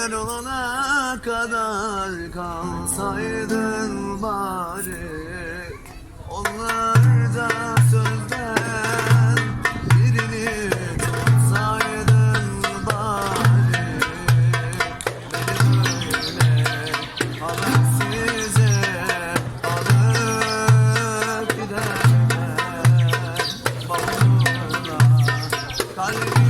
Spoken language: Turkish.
Sen olana kadar kalsaydın bari. Onlar da sözden birini tutsaydın bari. Beni böyle alır size alır giderler Bağımla kalbim